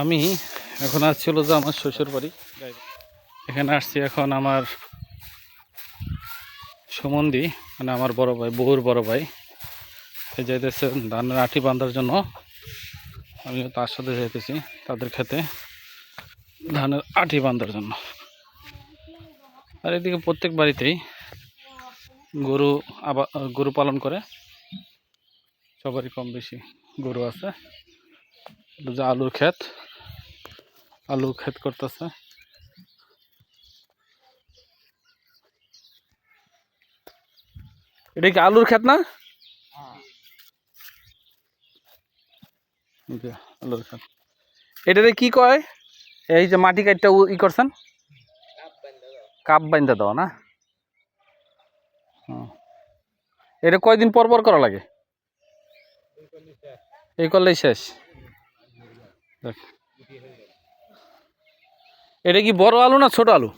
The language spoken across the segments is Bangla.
আমি এখন আসছিল যে আমার শ্বশুর বাড়ি। এখানে আসছি এখন আমার সুমন্দি মানে আমার বড় ভাই বউর বড় ভাই। সে যাইতেছে ধানের আঠি বাঁধার জন্য। আমিও তার সাথে যাইতেছি তাদের খেতে ধানের আঠি বাঁধার জন্য। আর এদিকে প্রত্যেক বাড়িতেই গরু আবার গরু পালন করে। সবারই কম বেশি গরু আছে। যে আলুর ক্ষেত। আলু ক্ষেত করতেছে। এটা কি আলুর ক্ষেত না? আলুর ক্ষেত। এটারে কি কয়? এই যে মাটি কাটটা ই করছেন? কাপ বাইন্দা দাও না। এটা কয়দিন পর পর করা লাগে? এই করলেই শেষ। দেখ। এটা কি বড় আলু না ছোট আলু?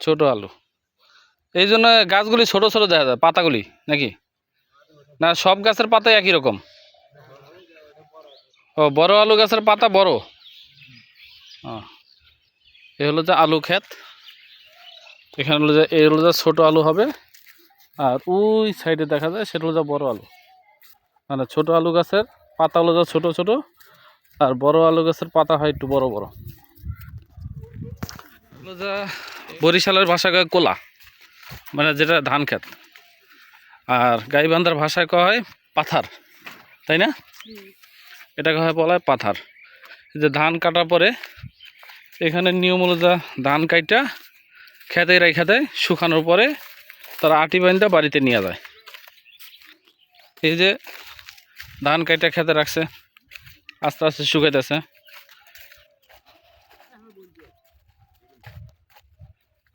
ছোট আলু। এই জন্য গাছগুলি ছোট ছোট দেখা যায়, পাতাগুলি, নাকি? না, সব গাছের পাতা একই রকম। ও, বড় আলু গাছের পাতা বড়? এ হলো যে আলু ক্ষেত। এখানে হলো যে এই হলো যে ছোট আলু হবে। আর ওই সাইডে দেখা যায়, সেটা হলো যে বড় আলু। মানে ছোট আলু গাছের পাতা হলো যে ছোট ছোট। আর বড় আলু গাছের পাতা হয় একটু বড় বড়। বরিশালের ভাষা কয় কোলা? মানে যেটা ধান ক্ষেত। আর গাইবান্ধার ভাষায় কয় হয় পাথার। তাই না? এটাকে হয় বলা হয় পাথার যে ধান কাটার পরে এখানে নিয়ম হলো যা ধান কাইটা খেতে রেখে দেয়, শুকানোর পরে তারা আটি বান্ধা বাড়িতে নিয়ে যায়। এই যে ধান কাইটা খেতে রাখছে। আস্তে আস্তে শুকাইতেছে।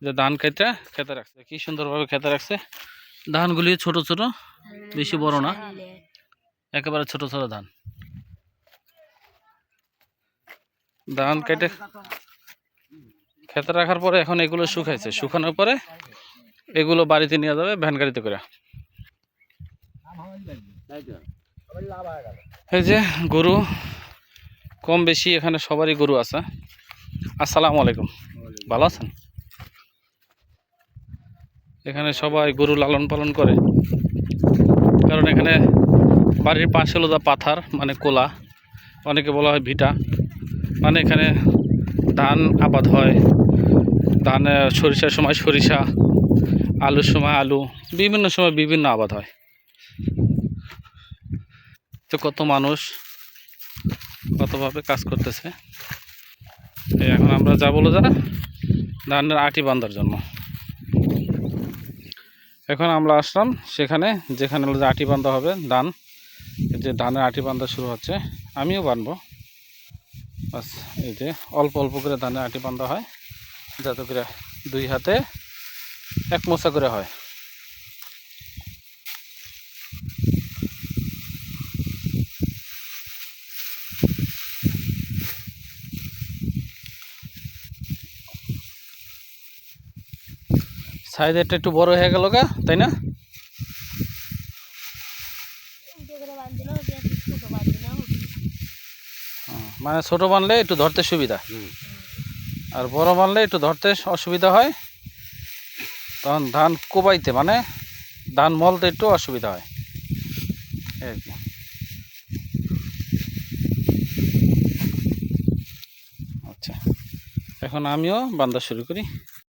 যে ধান কাইটা খেতে রাখছে। কি সুন্দরভাবে খেতে রাখছে। ধানগুলি ছোট ছোট, বেশি বড় না। একেবারে ছোট ছোট ধান। ধান কেটে খেতে রাখার পরে এখন এগুলো শুকাইছে। শুকানোর পরে এগুলো বাড়িতে নিয়ে যাবে, ভ্যান গাড়িতে করে। এই যে গরু কম বেশি এখানে সবারই গরু আছে। আসসালামু আলাইকুম। ভালো আছেন? এখানে সবাই গরু লালন পালন করে। কারণ এখানে বাড়ির পাশে হলো যা পাথার মানে কোলা, অনেকে বলা হয় ভিটা। মানে এখানে ধান আবাদ হয়। ধান সরিষার সময় সরিষা, আলুর সময় আলু, বিভিন্ন সময় বিভিন্ন আবাদ হয়। তো কত মানুষ? কতভাবে কাজ করতেছে। এখন আমরা যা বলো যা, ধানের আটি বান্ধার জন্য। এখন আমরা আসলাম সেখানে, যেখানে যে আটি বান্ধা হবে, ধান। যে ধানের আটি বান্ধা শুরু হচ্ছে, আমিও বানবো। বাস, এই যে অল্প অল্প করে ধানের আটি বান্ধা হয়, যাতে করে দুই হাতে এক মোচা করে হয়। সাইজেরটা একটু বড় হয়ে গেল গা তাই না? মানে ছোট বানলে একটু ধরতে সুবিধা। আর বড় বানলে একটু ধরতে অসুবিধা হয়। তখন ধান কোবাইতে মানে ধান মলতে একটু অসুবিধা হয়। আর কি আচ্ছা এখন আমিও বান্দা শুরু করি।